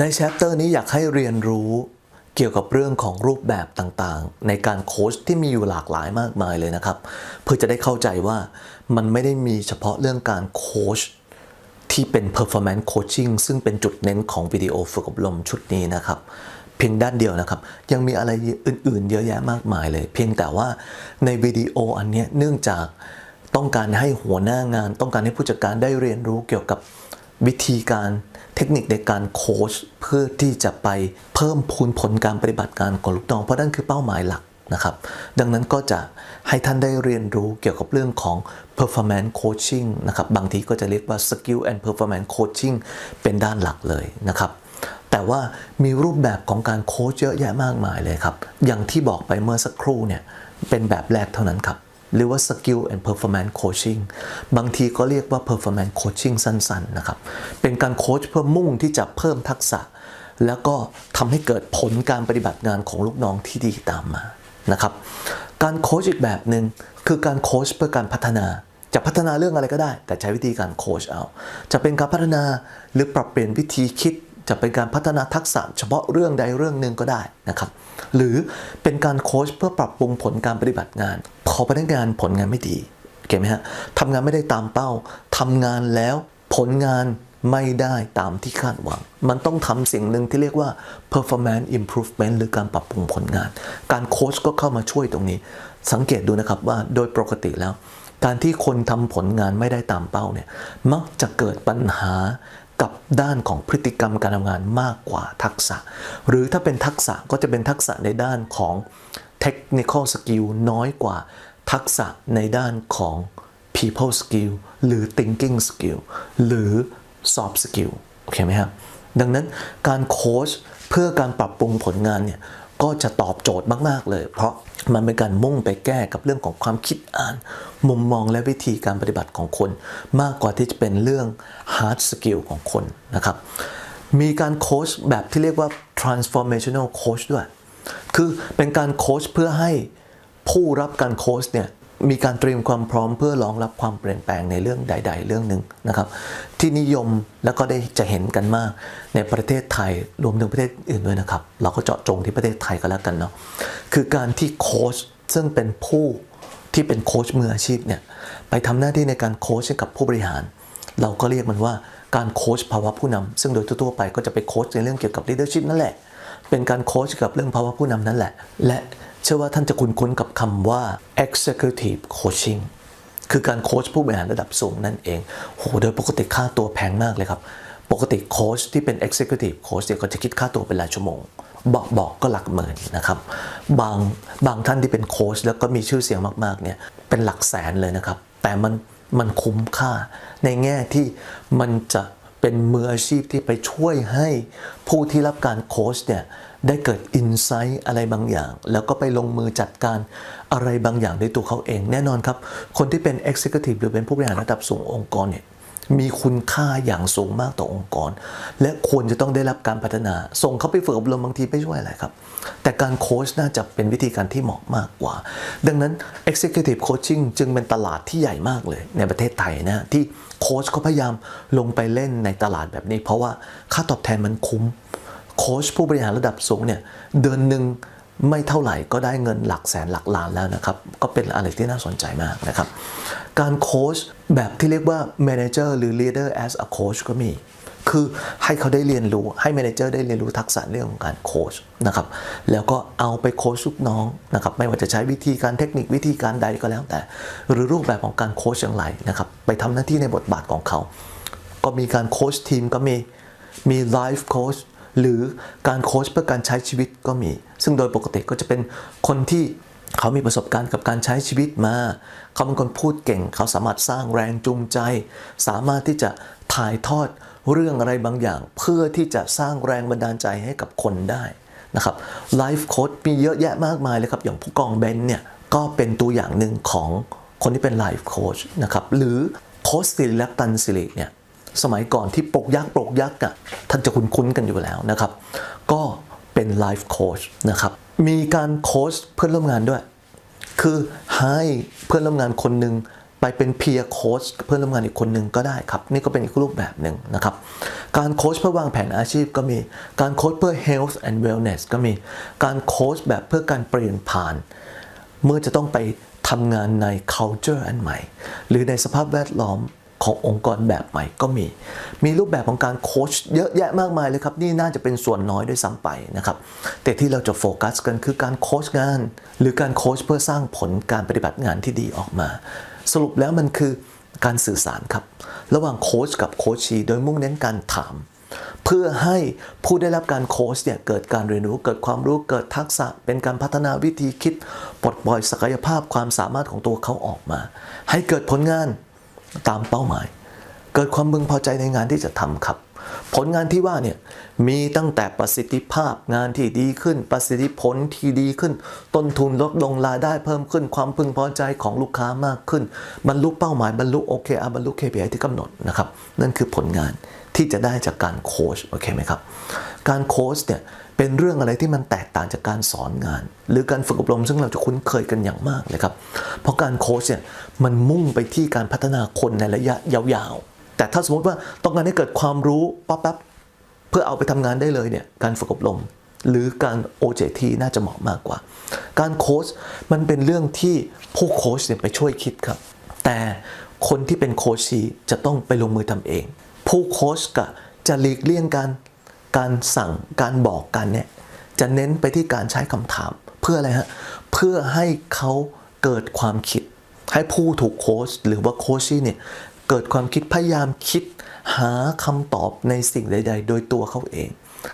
ในแชปเตอร์นี้อยากให้เรียนรู้เกี่ยวกับเรื่องของรูปแบบต่างๆ ในการโค้ชที่มีอยู่หลากหลายมากมายเลยนะครับ เพื่อจะได้เข้าใจว่ามันไม่ได้มีเฉพาะเรื่องการโค้ชที่เป็น performance coaching ซึ่งเป็นจุดเน้นของวิดีโอฝึกอบรมชุดนี้นะครับ เพียงด้านเดียวนะครับ ยังมีอะไรอื่นๆ เยอะแยะมากมายเลย เพียงแต่ว่าในวิดีโออันนี้เนื่องจากต้องการให้หัวหน้างาน ต้องการให้ผู้จัดการได้เรียนรู้เกี่ยวกับ วิธีการเทคนิคในการโค้ชเพื่อที่จะไปเพิ่มพูนผลการปฏิบัติการของลูกน้อง เพราะนั่นคือเป้าหมายหลักนะครับ ดังนั้นก็จะให้ท่านได้เรียนรู้เกี่ยวกับเรื่องของ performance coaching นะครับ บางทีก็จะเรียกว่า skill and performance coaching เป็นด้านหลักเลยนะครับ แต่ว่ามีรูปแบบของการโค้ชเยอะแยะมากมายเลยครับ อย่างที่บอกไปเมื่อสักครู่เนี่ย เป็นแบบแรกเท่านั้นครับ หรือว่า skill and performance coaching บางทีก็เรียกว่า performance coaching สั้นๆนะครับ เป็นการโค้ชเพื่อมุ่งที่จะเพิ่มทักษะ แล้วก็ทำให้เกิดผลการปฏิบัติงานของลูกน้องที่ดีตามมานะครับ การโค้ชอีกแบบหนึ่งคือการโค้ชเพื่อการพัฒนาจะพัฒนาเรื่องอะไรก็ได้ แต่ใช้วิธีการโค้ชเอา จะเป็นการพัฒนาหรือปรับเปลี่ยนวิธีคิด จะเป็นการพัฒนาทักษะ เฉพาะเรื่องใดเรื่องหนึ่งก็ได้นะครับ หรือเป็นการโค้ชเพื่อปรับปรุงผลการปฏิบัติงาน พอพนักงานผลงานไม่ดีเก็ตไหมฮะทำงานไม่ได้ตามเป้าทำงานแล้วผลงานไม่ได้ตามที่คาดหวัง มันต้องทำสิ่งหนึ่งที่เรียกว่า performance improvement หรือการปรับปรุงผลงาน การโค้ชก็เข้ามาช่วยตรงนี้ สังเกตดูนะครับว่าโดยปกติแล้ว การที่คนทำผลงานไม่ได้ตามเป้าเนี่ย มักจะเกิดปัญหากับด้านของพฤติกรรมการทำงานมากกว่าทักษะ หรือถ้าเป็นทักษะก็จะเป็นทักษะในด้านของ technical skill น้อยกว่าทักษะในด้านของ people skill หรือ thinking skill หรือ soft skill โอเคไหมครับ ดังนั้นการโค้ชเพื่อการปรับปรุงผลงานเนี่ยก็จะตอบโจทย์มาก ๆ เลย เพราะมันเป็นการมุ่งไปแก้กับเรื่องของความคิดอ่าน มุมมองและวิธีการปฏิบัติของคน มากกว่าที่จะเป็นเรื่อง hard skill ของคนนะครับ มีการโค้ชแบบที่เรียกว่า transformational coach ด้วย คือเป็นการโค้ชเพื่อให้ผู้รับการโค้ชเนี่ยมีการเตรียมความพร้อมเพื่อรองรับความเปลี่ยนแปลงในเรื่องใด ๆ เรื่องหนึ่งนะครับ ที่นิยมแล้วก็ได้จะเห็นกันมากในประเทศไทยรวมถึงประเทศอื่นด้วยนะครับ เราก็เจาะจงที่ประเทศไทยก็แล้วกันเนาะคือการที่โค้ชซึ่งเป็นผู้ที่เป็นโค้ชมืออาชีพเนี่ยไปทำหน้าที่ในการโค้ชให้กับผู้บริหาร เราก็เรียกมันว่าการโค้ชภาวะผู้นำซึ่งโดยทั่วไปก็จะไปโค้ชในเรื่องเกี่ยวกับ leadership นั่นแหละ เป็นการโค้ชกับเรื่องภาวะผู้นำนั่นแหละ และเชื่อว่าท่านจะคุ้นๆกับคำว่า executive coaching คือการโค้ชผู้บริหารระดับสูงนั่นเอง โห โดยปกติค่าตัวแพงมากเลยครับ ปกติโค้ชที่เป็น executive coach เนี่ยก็จะคิดค่าตัวเป็นรายชั่วโมง บอกบอกก็หลักหมื่นนะครับ บางบางท่านที่เป็นโค้ชแล้วก็มีชื่อเสียงมากๆ เนี่ย เป็นหลักแสนเลยนะครับ แต่มันมันคุ้มค่าในแง่ที่มันจะ เป็นมืออาชีพที่ไปช่วยให้ผู้ที่รับการโค้ชเนี่ยได้เกิดอินไซต์อะไรบางอย่าง แล้วก็ไปลงมือจัดการอะไรบางอย่างในตัวเขาเอง แน่นอนครับ คนที่เป็น Executive หรือเป็นผู้บริหารระดับสูงองค์กรเนี่ย มีคุณค่าอย่างสูงมากต่อองค์กร และควรจะต้องได้รับการพัฒนา ส่งเขาไปฝึกอบรมบางทีไม่ช่วยอะไรครับ แต่การโค้ชน่าจะเป็นวิธีการที่เหมาะมากกว่า ดังนั้น Executive Coaching จึงเป็นตลาดที่ใหญ่มากเลยในประเทศไทยนะที่โค้ชเขาพยายามลงไปเล่นในตลาดแบบนี้ เพราะว่าค่าตอบแทนมันคุ้มโค้ชผู้บริหารระดับสูงเนี่ยเดือนหนึ่ง ไม่เท่าไหร่ก็ได้เงินหลักแสนหลักล้านแล้วนะครับ ก็เป็นอะไรที่น่าสนใจมากนะครับ การโค้ชแบบที่เรียกว่า manager หรือ leader as a coach ก็มี คือให้เขาได้เรียนรู้ให้ manager ได้เรียนรู้ทักษะเรื่องของการโค้ชนะครับ แล้วก็เอาไปโค้ชลูกน้องนะครับ ไม่ว่าจะใช้วิธีการเทคนิควิธีการใดก็แล้วแต่ หรือรูปแบบของการโค้ชอย่างไรนะครับ ไปทำหน้าที่ในบทบาทของเขา ก็มีการโค้ชทีมก็มี มีไลฟ์โค้ชหรือการโค้ชเพื่อการใช้ชีวิตก็มี ซึ่งโดยปกติก็จะเป็นคนที่เขามีประสบการณ์กับการใช้ชีวิตมา เขาเป็นคนพูดเก่ง เขาสามารถสร้างแรงจูงใจ สามารถที่จะถ่ายทอดเรื่องอะไรบางอย่าง เพื่อที่จะสร้างแรงบันดาลใจให้กับคนได้นะครับไลฟ์โค้ชมีเยอะแยะมากมายเลยครับ อย่างผู้กองเบนเนี่ยก็เป็นตัวอย่างหนึ่งของคนที่เป็นไลฟ์โค้ชนะครับหรือโค้ชสิริลักตันสิริเนี่ยสมัยก่อนที่ปกยักษ์ปกยักษ์อะท่านจะคุ้นๆกันอยู่แล้วนะครับ ก็ เป็นไลฟ์โค้ชนะครับ มีการโค้ชเพื่อนร่วมงานด้วย คือให้เพื่อนร่วมงานคนหนึ่งไปเป็น peer coach กับเพื่อนร่วมงานอีกคนหนึ่งก็ได้ครับ นี่ก็เป็นอีกรูปแบบหนึ่งนะครับ การโค้ชเพื่อวางแผนอาชีพก็มี การโค้ชเพื่อ health and wellness ก็มี การโค้ชแบบเพื่อการเปลี่ยนผ่าน เมื่อจะต้องไปทำงานใน culture อันใหม่ หรือในสภาพแวดล้อม ขององค์กรแบบใหม่ก็มี มีรูปแบบของการโค้ชเยอะแยะมากมายเลยครับ นี่น่าจะเป็นส่วนน้อยด้วยซ้ำไปนะครับ แต่ที่เราจะโฟกัสกันคือการโค้ชงาน หรือการโค้ชเพื่อสร้างผลการปฏิบัติงานที่ดีออกมา สรุปแล้วมันคือการสื่อสารครับ ระหว่างโค้ชกับโค้ชีโดยมุ่งเน้นการถาม เพื่อให้ผู้ได้รับการโค้ชเนี่ยเกิดการเรียนรู้เกิดความรู้เกิดทักษะ เป็นการพัฒนาวิธีคิดปลดปล่อยศักยภาพความสามารถของตัวเขาออกมา ให้เกิดผลงาน ตามเป้าหมาย เกิดความพึงพอใจในงานที่จะทำครับ ผลงานที่ว่าเนี่ยมีตั้งแต่ประสิทธิภาพงานที่ดีขึ้น ประสิทธิผลที่ดีขึ้น ต้นทุนลดลงรายได้เพิ่มขึ้น ความพึงพอใจของลูกค้ามากขึ้น บรรลุเป้าหมายบรรลุ OKR บรรลุ KPI ที่กำหนดนะครับนั่นคือผลงานที่จะได้จากการโค้ชโอเคไหมครับ การโค้ชเนี่ย เป็นเรื่องอะไรที่มันแตกต่างจากการสอนงาน หรือการฝึกอบรมซึ่งเราจะคุ้นเคยกันอย่างมากเลยครับ เพราะการโค้ชเนี่ยมันมุ่งไปที่การพัฒนาคนในระยะยาวๆ แต่ถ้าสมมติว่าต้องการให้เกิดความรู้ปั๊บปั๊บเพื่อเอาไปทำงานได้เลยเนี่ยการฝึกอบรม หรือการ OJT น่าจะเหมาะมากกว่า การโค้ชมันเป็นเรื่องที่ผู้โค้ชเนี่ยไปช่วยคิดครับ แต่คนที่เป็นโค้ชีจะต้องไปลงมือทำเอง ผู้โค้ชก็จะหลีกเลี่ยงการ การสั่งการบอกกันเนี่ยจะเน้นไปที่การใช้คำถาม เพื่ออะไรฮะเพื่อให้เขาเกิดความคิด ให้ผู้ถูกโค้ชหรือว่าโคชชี่เนี่ยเกิดความคิดพยายามคิดหาคำตอบในสิ่งใด ๆ โดยตัวเขาเอง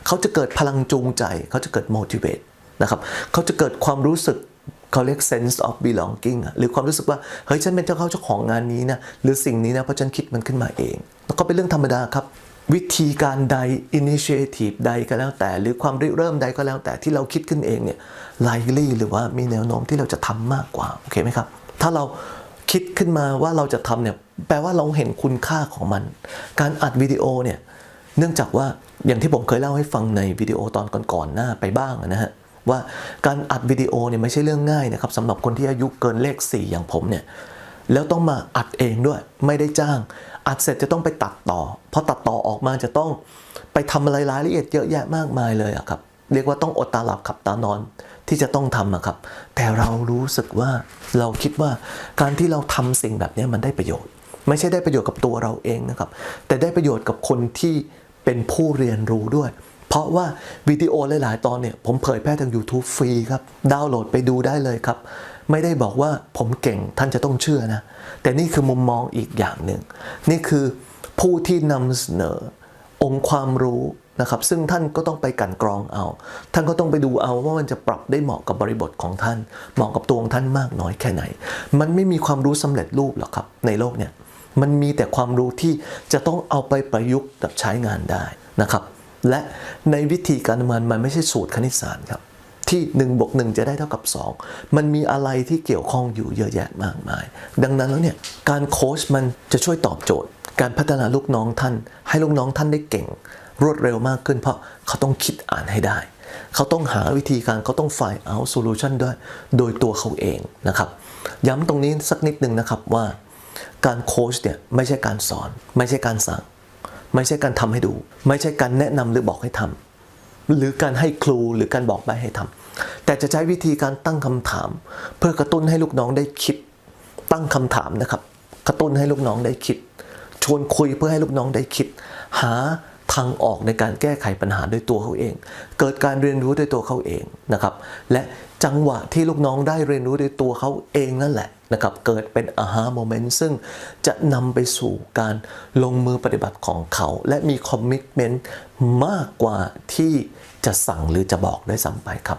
เขาจะเกิดพลังจูงใจ เขาจะเกิด motivate นะครับเขาจะเกิดความรู้สึกเขาเรียก sense of belonging หรือความรู้สึกว่า เฮ้ย ฉันเป็นเจ้าเข้าเจ้าของงานนี้นะ หรือสิ่งนี้นะ เพราะฉันคิดมันขึ้นมาเอง แล้วก็เป็นเรื่องธรรมดาครับ วิธีการใด initiative ใดก็แล้วแต่ หรือความริเริ่มใดก็แล้วแต่ที่เราคิดขึ้นเองเนี่ย likely หรือว่ามีแนวโน้มที่เราจะทำมากกว่า โอเคไหมครับ ถ้าเราคิดขึ้นมาว่าเราจะทำเนี่ย แปลว่าเราเห็นคุณค่าของมัน การอัดวิดีโอเนี่ย เนื่องจากว่าอย่างที่ผมเคยเล่าให้ฟังในวิดีโอตอนก่อนๆหน้าไปบ้างนะฮะว่าการอัดวิดีโอเนี่ยไม่ใช่เรื่องง่ายนะครับสำหรับคนที่อายุเกินเลข 4 อย่างผมเนี่ยแล้วต้องมาอัดเองด้วยไม่ได้จ้าง อัดเสร็จจะต้องไปตัดต่อพอตัดต่อออกมาจะต้องไปทำอะไรรายละเอียดเยอะแยะมากมายเลยอะครับเรียกว่าต้องอดตาหลับขับตานอนที่จะต้องทำอะครับ แต่เรารู้สึกว่าเราคิดว่าการที่เราทำสิ่งแบบนี้มันได้ประโยชน์ ไม่ใช่ได้ประโยชน์กับตัวเราเองนะครับ แต่ได้ประโยชน์กับคนที่เป็นผู้เรียนรู้ด้วย เพราะว่าวิดีโอหลาย ๆ ตอนเนี่ยผมเผยแพร่ทาง YouTube ฟรีครับ ดาวน์โหลดไปดูได้เลยครับ ไม่ได้บอกว่าผมเก่งท่านจะต้องเชื่อนะ แต่นี่คือมุมมองอีกอย่างหนึ่ง นี่คือผู้ที่นำเสนอองค์ความรู้นะครับซึ่งท่านก็ต้องไปกันกรองเอา ท่านก็ต้องไปดูเอาว่ามันจะปรับได้เหมาะกับบริบทของท่าน เหมาะกับตัวของท่านมากน้อยแค่ไหน มันไม่มีความรู้สำเร็จรูปหรอกครับ ในโลกเนี่ยมันมีแต่ความรู้ที่จะต้องเอาไปประยุกต์กับใช้งานได้นะครับ และในวิธีการทำงานมันไม่ใช่สูตรคณิตศาสตร์ครับ ที่1บวก1จะได้เท่ากับ 2 มันมีอะไรที่เกี่ยวข้องอยู่เยอะแยะมากมาย ดังนั้นแล้วเนี่ยการโค้ชมันจะช่วยตอบโจทย์ การพัฒนาลูกน้องท่าน ให้ลูกน้องท่านได้เก่ง รวดเร็วมากขึ้น เพราะเขาต้องคิดอ่านให้ได้ เขาต้องหาวิธีการเขาต้องไฟล์เอาโซลูชันด้วยโดยตัวเขาเองนะครับ ย้ำตรงนี้สักนิดหนึ่งนะครับว่า การโค้ชเนี่ยไม่ใช่การสอน ไม่ใช่การสั่ง ไม่ใช่การทำให้ดู ไม่ใช่การแนะนำหรือบอกให้ทำหรือการให้ครูหรือการบอกใบให้ทำ แต่จะใช้วิธีการตั้งคำถาม เพื่อกระตุ้นให้ลูกน้องได้คิด ตั้งคำถามนะครับ กระตุ้นให้ลูกน้องได้คิด ชวนคุยเพื่อให้ลูกน้องได้คิด หา ทางออกในการแก้ไขปัญหาด้วยตัวเขาเอง เกิดการเรียนรู้ด้วยตัวเขาเองนะครับ และจังหวะที่ลูกน้องได้เรียนรู้ด้วยตัวเขาเองนั่นแหละนะครับ เกิดเป็นอาฮาโมเมนต์ซึ่งจะนำไปสู่การลงมือปฏิบัติของเขา และมีคอมมิชเมนต์มากกว่าที่จะสั่งหรือจะบอกได้ซ้ำไปครับ